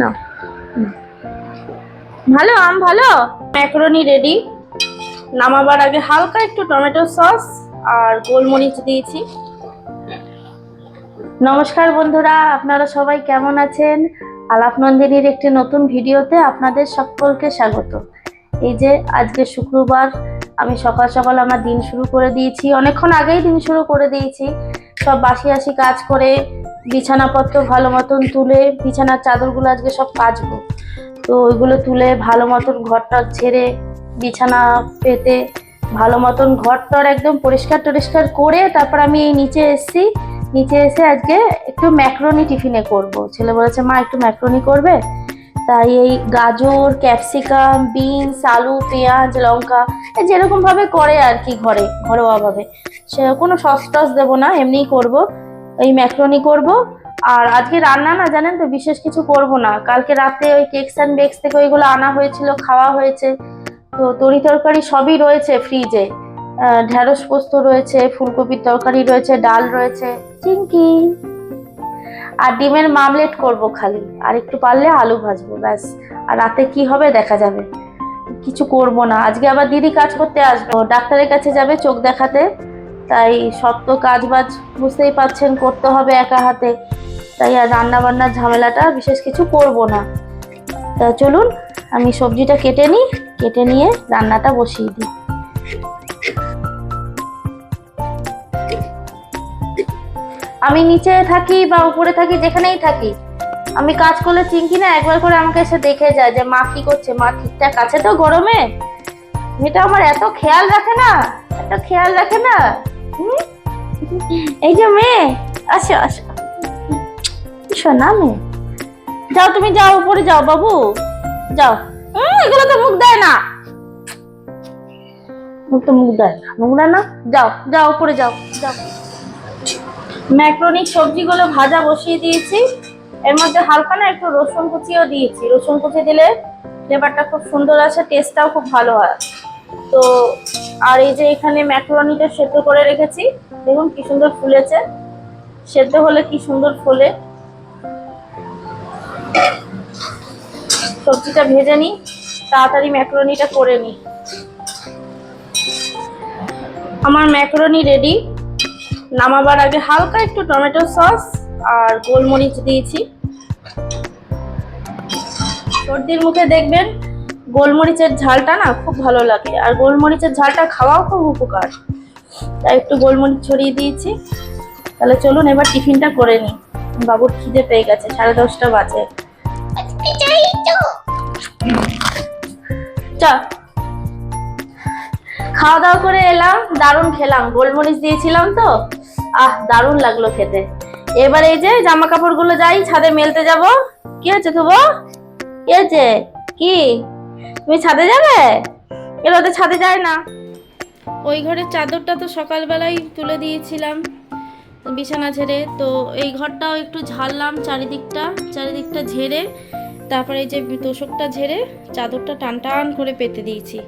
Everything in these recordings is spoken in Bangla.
না। ভালো, আম ভালো? ম্যাকারনি রেডি নামাবার আগে হালকা একটু টমেটো সস আর গোলমরিচ দিয়েছি। নমস্কার বন্ধুরা, আপনারা সবাই কেমন আছেন? আলাপ নন্দিনীর একটি নতুন ভিডিওতে আপনাদের সকলকে স্বাগত। এই যে আজকে শুক্রবার, আমি সকাল সকাল আমার দিন শুরু করে দিয়েছি। অনেকক্ষণ আগেই দিন শুরু করে দিয়েছি। সব বাসি আসি কাজ করে বিছানাপত্র ভালো মতন তুলে, বিছানার চাদরগুলো আজকে সব কাচবো। তো ওইগুলো তুলে ভালো মতন ঘরটা ছেড়ে, বিছানা পেতে ভালো মতন ঘরটর একদম পরিষ্কার টরিষ্কার করে তারপর আমি এই নিচে এসেছি। নিচে এসে আজকে একটু ম্যাক্রোনি টিফিনে করব। ছেলে বলেছে, মা, একটু ম্যাক্রোনি করবে? তাই এই গাজর, ক্যাপসিকাম, বিনস, আলু, পেঁয়াজ, লঙ্কা যেরকমভাবে করে আর কি ঘরে, ঘরোয়াভাবে। সে কোনো সস টস দেবো না, এমনিই করব। এই ম্যাক্রোনি করব। আর আজকে রান্না না, জানেন তো, বিশেষ কিছু করব না। কালকে রাতে ওই কেকস অ্যান্ড বেকস থেকে ওইগুলো আনা হয়েছিল, খাওয়া হয়েছে। তো তরি তরকারি সবই রয়েছে ফ্রিজে ঢ্যাঁড়স পোস্ত রয়েছে, ফুলকপির তরকারি রয়েছে, ডাল রয়েছে চিংকি আর ডিমের মামলেট করব খালি। আর একটু পারলে আলু ভাজবো, ব্যাস। আর রাতে কি হবে দেখা যাবে। কিছু করব না। আজকে আবার দিদি কাজ করতে আসব। ডাক্তারের কাছে যাবে চোখ দেখাতে। তাই সব তো কাজ বাজ বুঝতেই পাচ্ছেন করতে হবে একা হাতে। তাই আর রান্না বান্নার ঝামেলাটা বিশেষ কিছু করব না। তা চলুন, আমি সবজিটা কেটে নিই, কেটে নিয়ে রান্নাটা বসিয়ে দিই। আমি নিচে থাকি বা উপরে থাকি, যেখানেই থাকি। আমি কাজ করলে চিঙ্কি না, একবার করে আমাকে এসে দেখে যায় যে মা কি করছে। মা ঠিকঠাক আছে তো গরমে? মেয়েটা আমার এত খেয়াল রাখে না, এত খেয়াল রাখে না? এই যে মেয়ে, আসো আসো। শোনা মেয়ে। যাও, তুমি যাও, উপরে যাও বাবু। যাও। এগুলো তো মুখ দেয় না। মুখ তো মুখ দেয় না। মুখ দেয় না? যাও যাও, উপরে যাও যাও। ম্যাক্রোনিক সবজিগুলো ভাজা বসিয়ে দিয়েছি। এর মধ্যে হালকা না একটু রসুন কুচিও দিয়েছি। রসুন কুচি দিলে ফ্লেভারটা খুব সুন্দর আসে টেস্টটাও খুব ভালো হয়। তো আর এই যে এখানে ম্যাক্রোনিটা সেদ্ধ করে রেখেছি, দেখুন কি সুন্দর ফুলেছে। সেদ্ধ হলে কি সুন্দর ফোলে। সবজিটা ভেজে নিই, তাড়াতাড়ি ম্যাক্রোনিটা করে নিই। আমার ম্যাক্রোনি রেডি। নামাবার আগে হালকা একটু টমেটো সস আর গোলমরিচ দিয়েছি। সর্দির মুখে দেখবেন গোলমরিচের ঝালটা না খুব ভালো লাগে। আর গোলমরিচের ঝালটা খাওয়াও খুব উপকার। তাই একটু গোলমরিচ ছড়িয়ে দিয়েছি। তাহলে চলুন এবার টিফিনটা করে নিই। বাবুর খিদে পেয়ে গেছে, সাড়ে দশটা বাজে। খাওয়া দাওয়া করে এলাম, দারুণ খেলাম। গোলমরিচ দিয়েছিলাম তো। আহ, দারুণ লাগল খেতে। এবার এই যে জামা কাপড়গুলো যাই, ছাদে মেলতে যাব। কি হয়েছে থুবো কি হয়েছে? কি? তুমি ছাদে যাবে? এর ওদের ছাদে যায় না। ওই ঘরের চাদরটা তো সকালবেলায় তুলে দিয়েছিলাম বিছানা ঝেড়ে তো এই ঘরটাও একটু ঝাড়লাম চারিদিকটা চারিদিকটা ঝেড়ে, তারপরে এই যে তোষকটা ঝেড়ে চাদরটা টান টান করে পেতে দিয়েছি।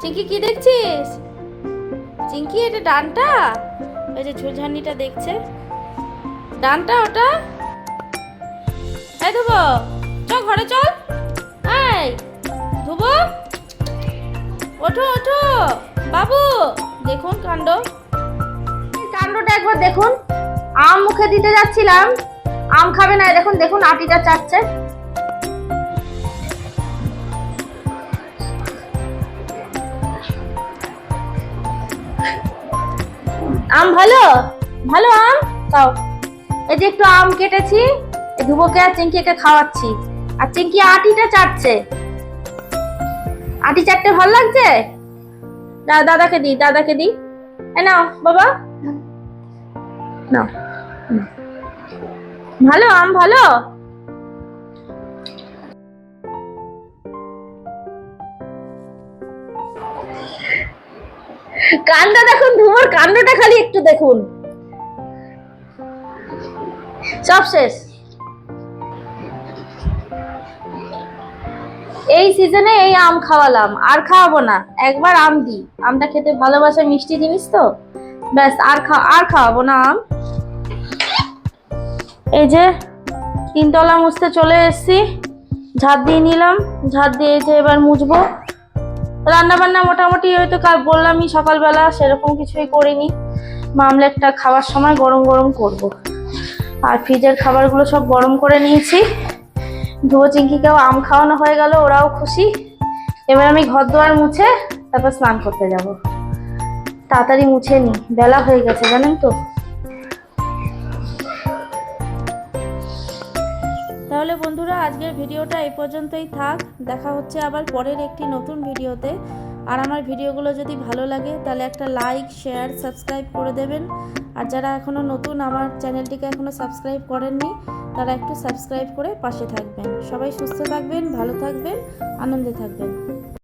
চিঙ্কি, কি দেখছিস? চিঙ্কি, এটা ডানটা? ওই যে ঝুলঝানিটা দেখছে। ডানটা ওটা? এই ধুবো চ ঘরে চল। এই, ধুবো। ওঠো ওঠো। বাবু, দেখুন কাণ্ড। কাণ্ডটা একবার দেখুন। আম মুখে দিতে যাচ্ছিলাম। আম খাবে না দেখুন দেখুন, আটিটা চাচ্ছে। আম ভালো? ভালো আম? তাও এই যে একটু আম কেটেছি। ধুবোকে আর চিঙ্কিকে খাওয়াচ্ছি। আর চিঙ্কি আটিটা চাটছে। আটি চাটতে ভালো লাগছে? দাদাকে দি দাদাকে দি। নাও, বাবা। নাও ভালো, আম ভালো? কান্ডটা দেখুন, ধুমোর কাণ্ডটা খালি একটু দেখুন। সব শেষ। এই সিজনে এই আম খাওয়ালাম, আর খাওয়াবো না। একবার আম দি আমটা খেতে ভালোবাসে মিষ্টি জিনিস তো? ব্যাস, আর খা, আর খাওয়াবো না আম। এই যে, তিনতলা মুছতে চলে এসেছি। ঝাড় দিয়ে নিলাম। ঝাড় দিয়ে যে এবার মুছবো। রান্না বান্না মোটামুটি হয়তো কাল বললামই সকালবেলা, সেরকম কিছুই করিনি। মামলেটটা খাওয়ার সময় গরম গরম করব। আর ফ্রিজের খাবারগুলো সব গরম করে নিয়েছি। ধুয়ো চিঙ্কিকেও আম খাওয়ানো হয়ে গেল, ওরাও খুশি। এবার আমি ঘর দোয়ার মুছে তারপর স্নান করতে যাব। তাড়াতাড়ি মুছে নি, বেলা হয়ে গেছে, জানেন তো। তাহলে বন্ধুরা, আজকের ভিডিওটা এই পর্যন্তই থাক। দেখা হচ্ছে আবার পরের একটি নতুন ভিডিওতে। আর আমার ভিডিওগুলো যদি ভালো লাগে, তাহলে একটা লাইক শেয়ার সাবস্ক্রাইব করে দেবেন। আর যারা এখনও নতুন, আমার চ্যানেলটিকে এখনও সাবস্ক্রাইব করেননি, তারা একটু সাবস্ক্রাইব করে পাশে থাকবেন। সবাই সুস্থ থাকবেন, ভালো থাকবেন, আনন্দে থাকবেন।